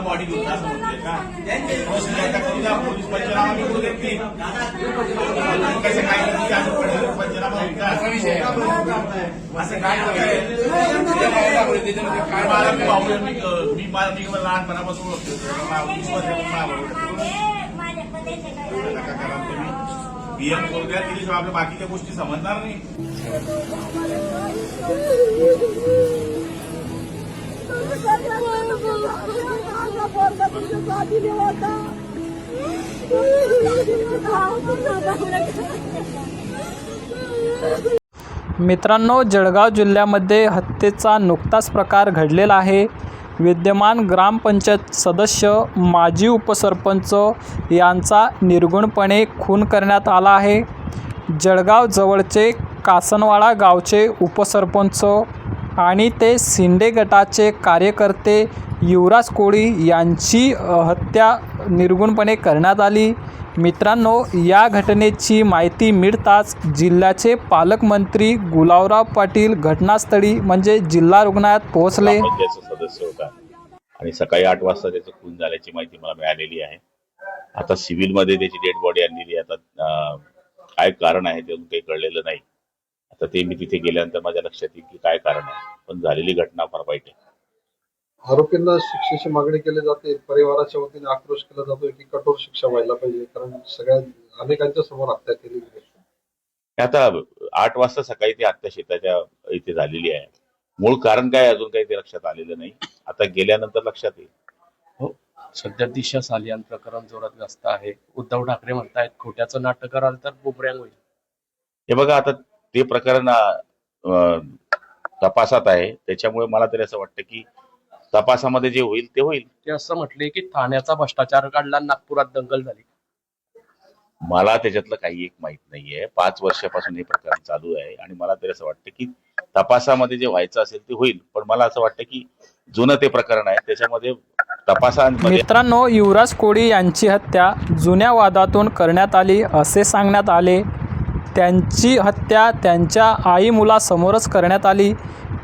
Body घेऊन जा का? पोलीस पंचनामा देत नाही कसं काय पंचनामा असं काय मला मी भाऊ मी मला मी लहानपणापासून ओळखतो. वीस वर्षापासून पीएम करू द्या आपल्या बाकीच्या गोष्टी समजणार नाही. मित्रांनो जळगाव जिल्ह्यामध्ये हत्येचा नुकताच प्रकार घडलेला आहे. विद्यमान ग्रामपंचायत सदस्य माजी उपसरपंच यांचा निर्गुणपणे खून करण्यात आला आहे. जळगाव जवळचे कासनवाडा गावचे उपसरपंच आणि ते शिंदे गटाचे कार्यकर्ते युवराज कोळी यांची हत्या निर्गुणपणे करण्यात आली. मित्रांनो या घटनेची माहिती मिळताच जिल्ह्याचे पालकमंत्री गुलावराव पाटील घटनास्थळी म्हणजे जिल्हा रुग्णालयात पोहोचले. सदस्य होता. आणि सकाळी आठ वाजता त्याचं खून झाल्याची माहिती मला मिळालेली आहे. आता सिव्हिलमध्ये त्याची डेड बॉडी आणलेली आता काय कारण आहे ते काही कळलेलं नाही. आता ते मी तिथे गेल्यानंतर माझ्या लक्षात येईल की काय कारण आहे. पण झालेली घटना फार वाईट आहे. आरोपींना शिक्षेची मागणी केली जाते. परिवाराच्या वतीने आक्रोश केला जातोय की कठोर शिक्षा व्हायला पाहिजे कारण सगळ्या अनेकांच्या समोर हत्या केली हे आता आठ वाजता सकाळी ती हत्या शेताच्या इथे झालेली आहे. मूळ कारण काय अजून काही ते लक्षात आलेलं नाही. आता गेल्यानंतर लक्षात येईल. हो सध्या दिशा सालियान प्रकरण जोरात जास्त आहे. उद्धव ठाकरे म्हणतायत खोट्याचं नाटक कराल तर बुमरँग होईल. हे बघा आता ते प्रकरण तपासात आहे. त्याच्यामुळे मला तरी असं वाटतं की तपासामध्ये जे होईल ते होईल. ते असं म्हटले की ठाण्याचा भ्रष्टाचार काढला नागपुरात दंगल झाली. मला त्याच्यातलं काही एक माहीत नाहीये. पाच वर्षापासून हे प्रकरण चालू आहे आणि मला तरी असं वाटतं की तपासामध्ये जे व्हायचं असेल ते होईल. पण मला असं वाटतं की जुनं ते प्रकरण आहे. त्याच्यामध्ये तपासामध्ये मित्रांनो युवराज कोळी यांची हत्या जुन्या वादातून करण्यात आली असे सांगण्यात आले. त्यांची हत्या त्यांच्या आई मुलासमोरच करण्यात आली.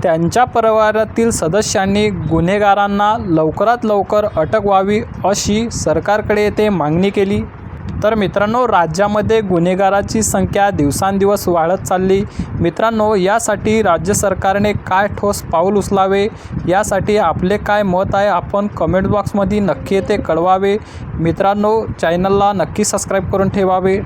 त्यांच्या परिवारातील सदस्यांनी गुन्हेगारांना लवकरात लवकर अटक व्हावी अशी सरकारकडे येथे मागणी केली. तर मित्रांनो राज्यामध्ये गुन्हेगाराची संख्या दिवसांदिवस वाढत चालली. मित्रांनो यासाठी राज्य सरकारने काय ठोस पाऊल उचलावे? यासाठी आपले काय मत आहे? आपण कमेंट बॉक्समध्ये नक्की ते कळवावे. मित्रांनो चॅनलला नक्की सबस्क्राईब करून ठेवावे.